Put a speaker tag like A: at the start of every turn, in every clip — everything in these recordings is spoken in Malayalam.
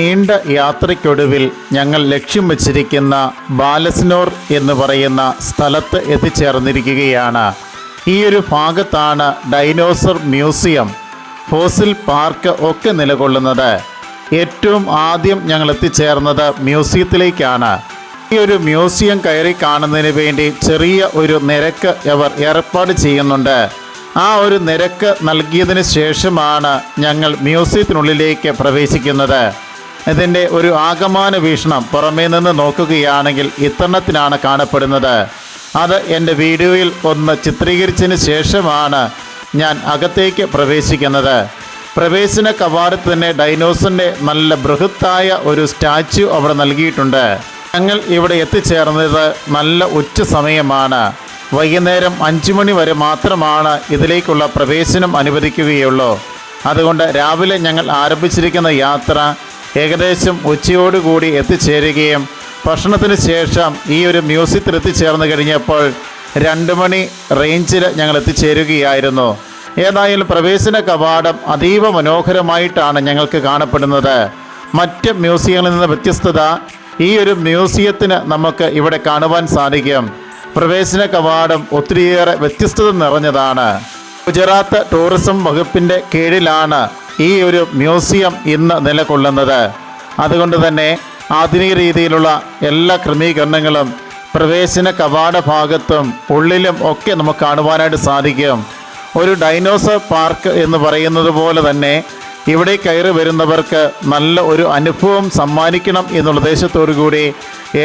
A: നീണ്ട യാത്രയ്ക്കൊടുവിൽ ഞങ്ങൾ ലക്ഷ്യം വച്ചിരിക്കുന്ന ബാലസ്നോർ എന്ന് പറയുന്ന സ്ഥലത്ത് എത്തിച്ചേർന്നിരിക്കുകയാണ്. ഈ ഒരു ഭാഗത്താണ് ഡൈനോസർ മ്യൂസിയം ഫോസിൽ പാർക്ക് ഒക്കെ നിലകൊള്ളുന്നത്. ഏറ്റവും ആദ്യം ഞങ്ങൾ എത്തിച്ചേർന്നത് മ്യൂസിയത്തിലേക്കാണ്. ഈ ഒരു മ്യൂസിയം കയറി കാണുന്നതിന് വേണ്ടി ചെറിയ ഒരു നിരക്ക് അവർ ഏർപ്പാട് ചെയ്യുന്നുണ്ട്. ആ ഒരു നിരക്ക് നൽകിയതിന് ശേഷമാണ് ഞങ്ങൾ മ്യൂസിയത്തിനുള്ളിലേക്ക് പ്രവേശിക്കുന്നത്. ഇതിന്റെ ഒരു ആകമാന വീക്ഷണം പുറമേ നിന്ന് നോക്കുകയാണെങ്കിൽ ഇത്തണ്ണത്തിനാണ് കാണപ്പെടുന്നത്. അത് എന്റെ വീഡിയോയിൽ ഒന്ന് ചിത്രീകരിച്ചതിന് ശേഷമാണ് ഞാൻ അകത്തേക്ക് പ്രവേശിക്കുന്നത്. പ്രവേശന കവാടത്ത് തന്നെ ഡൈനോസറിന്റെ നല്ല ബൃഹത്തായ ഒരു സ്റ്റാച്യു അവിടെ നൽകിയിട്ടുണ്ട്. ഞങ്ങൾ ഇവിടെ എത്തിച്ചേർന്നത് നല്ല ഉച്ച സമയമാണ്. വൈകുന്നേരം അഞ്ചു മണി വരെ മാത്രമാണ് ഇതിലേക്കുള്ള പ്രവേശനം അനുവദിക്കുകയുള്ളൂ. അതുകൊണ്ട് രാവിലെ ഞങ്ങൾ ആരംഭിച്ചിരിക്കുന്ന യാത്ര ഏകദേശം ഉച്ചയോടുകൂടി എത്തിച്ചേരുകയും ഭക്ഷണത്തിന് ശേഷം ഈ ഒരു മ്യൂസിയത്തിൽ എത്തിച്ചേർന്ന് കഴിഞ്ഞപ്പോൾ രണ്ട് മണി റേഞ്ചിൽ ഞങ്ങൾ എത്തിച്ചേരുകയായിരുന്നു. ഏതായാലും പ്രവേശന കവാടം അതീവ മനോഹരമായിട്ടാണ് ഞങ്ങൾക്ക് കാണപ്പെടുന്നത്. മറ്റ് മ്യൂസിയങ്ങളിൽ നിന്ന് വ്യത്യസ്തത ഈ ഒരു മ്യൂസിയത്തിന് നമുക്ക് ഇവിടെ കാണുവാൻ സാധിക്കും. പ്രവേശന കവാടം ഒത്തിരിയേറെ വ്യത്യസ്തത നിറഞ്ഞതാണ്. ഗുജറാത്ത് ടൂറിസം വകുപ്പിന്റെ കീഴിലാണ് ഈ ഒരു മ്യൂസിയം ഇന്ന് നിലകൊള്ളുന്നത്. അതുകൊണ്ട് തന്നെ ആധുനിക രീതിയിലുള്ള എല്ലാ ക്രമീകരണങ്ങളും പ്രവേശന കവാട ഭാഗത്തും ഉള്ളിലും ഒക്കെ നമുക്ക് കാണുവാനായിട്ട് സാധിക്കും. ഒരു ഡൈനോസർ പാർക്ക് എന്ന് പറയുന്നത് പോലെ തന്നെ ഇവിടെ കയറി വരുന്നവർക്ക് നല്ല ഒരു അനുഭവം സമ്മാനിക്കണം എന്നുള്ള ഉദ്ദേശത്തോടു കൂടി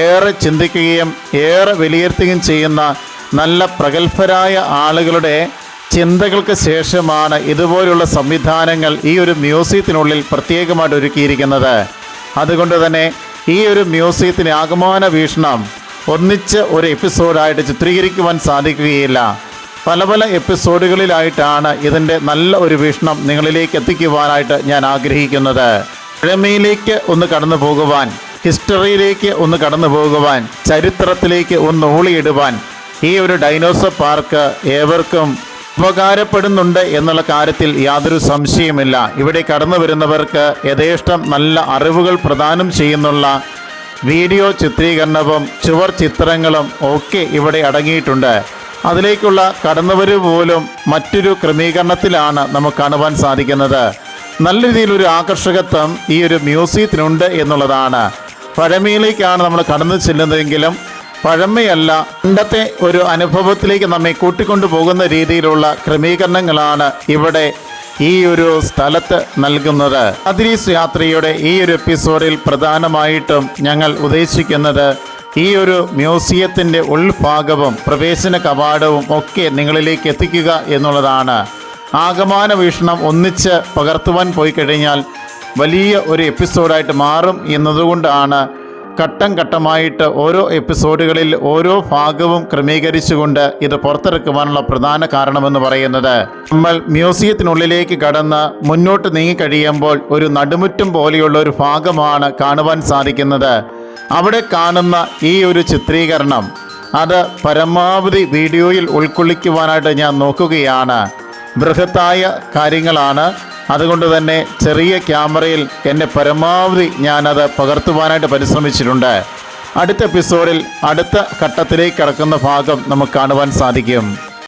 A: ഏറെ ചിന്തിക്കുകയും ഏറെ വിലയിരുത്തുകയും ചെയ്യുന്ന നല്ല പ്രഗത്ഭരായ ആളുകളുടെ ചിന്തകൾക്ക് ശേഷമാണ് ഇതുപോലുള്ള സംവിധാനങ്ങൾ ഈ ഒരു മ്യൂസിയത്തിനുള്ളിൽ പ്രത്യേകമായിട്ട് ഒരുക്കിയിരിക്കുന്നത്. അതുകൊണ്ട് തന്നെ ഈ ഒരു മ്യൂസിയത്തിന് ആകമാന വീക്ഷണം ഒന്നിച്ച് ഒരു എപ്പിസോഡായിട്ട് ചിത്രീകരിക്കുവാൻ സാധിക്കുകയില്ല. പല പല എപ്പിസോഡുകളിലായിട്ടാണ് ഇതിന്റെ നല്ല ഒരു വീക്ഷണം നിങ്ങളിലേക്ക് എത്തിക്കുവാനായിട്ട് ഞാൻ ആഗ്രഹിക്കുന്നത്. പഴമയിലേക്ക് ഒന്ന് കടന്നു പോകുവാൻ ഹിസ്റ്ററിയിലേക്ക് ഒന്ന് കടന്നു പോകുവാൻ ചരിത്രത്തിലേക്ക് ഒന്ന് ഊളിയിടുവാൻ ഈ ഒരു ഡൈനോസർ പാർക്ക് ഏവർക്കും ഉപകാരപ്പെടുന്നുണ്ട് എന്നുള്ള കാര്യത്തിൽ യാതൊരു സംശയമില്ല ഇവിടെ കടന്നു വരുന്നവർക്ക് യഥേഷ്ടം നല്ല അറിവുകൾ പ്രദാനം ചെയ്യുന്നുള്ള വീഡിയോ ചിത്രീകരണവും ചുവർ ചിത്രങ്ങളും ഒക്കെ ഇവിടെ അടങ്ങിയിട്ടുണ്ട്. അതിലേക്കുള്ള കടന്നുവരവ് പോലും മറ്റൊരു ക്രമീകരണത്തിലാണ് നമുക്ക് കാണുവാൻ സാധിക്കുന്നത്. നല്ല രീതിയിലൊരു ആകർഷകത്വം ഈ ഒരു മ്യൂസിയത്തിനുണ്ട് എന്നുള്ളതാണ്. പഴമയിലേക്കാണ് നമ്മൾ കടന്നു ചെല്ലുന്നതെങ്കിലും പഴമയല്ല പണ്ടത്തെ ഒരു അനുഭവത്തിലേക്ക് നമ്മെ കൂട്ടിക്കൊണ്ടു പോകുന്ന രീതിയിലുള്ള ക്രമീകരണങ്ങളാണ് ഇവിടെ ഈ ഒരു സ്ഥലത്ത് നൽകുന്നത്. അതിരീസ് യാത്രയുടെ ഈ ഒരു എപ്പിസോഡിൽ പ്രധാനമായിട്ടും ഞങ്ങൾ ഉദ്ദേശിക്കുന്നത് ഈ ഒരു മ്യൂസിയത്തിന്റെ ഉൾഭാഗവും പ്രവേശന കവാടവും ഒക്കെ നിങ്ങളിലേക്ക് എത്തിക്കുക എന്നുള്ളതാണ്. ആഗമാന വീക്ഷണം ഒന്നിച്ച് പകർത്തുവാൻ പോയി കഴിഞ്ഞാൽ വലിയ ഒരു എപ്പിസോഡായിട്ട് മാറും എന്നതുകൊണ്ടാണ് ഘട്ടം ഘട്ടമായിട്ട് ഓരോ എപ്പിസോഡുകളിൽ ഓരോ ഭാഗവും ക്രമീകരിച്ചുകൊണ്ട് ഇത് പുറത്തിറക്കുവാനുള്ള പ്രധാന കാരണമെന്ന് പറയുന്നത് നമ്മൾ മ്യൂസിയത്തിനുള്ളിലേക്ക് കടന്ന് മുന്നോട്ട് നീങ്ങിക്കഴിയുമ്പോൾ ഒരു നടുമുറ്റം പോലെയുള്ള ഒരു ഭാഗമാണ് കാണുവാൻ സാധിക്കുന്നത്. അവിടെ കാണുന്ന ഈ ഒരു ചിത്രീകരണം അത് പരമാവധി വീഡിയോയിൽ ഉൾക്കൊള്ളിക്കുവാനായിട്ട് ഞാൻ നോക്കുകയാണ്. ബൃഹത്തായ കാര്യങ്ങളാണ് അതുകൊണ്ട് തന്നെ ചെറിയ ക്യാമറയിൽ എന്റെ പരമാവധി ഞാനത് പകർത്തുവാനായിട്ട് പരിശ്രമിച്ചിട്ടുണ്ട്. അടുത്ത എപ്പിസോഡിൽ അടുത്ത ഘട്ടത്തിലേക്ക് കടക്കുന്ന ഭാഗം നമുക്ക് കാണുവാൻ സാധിക്കും.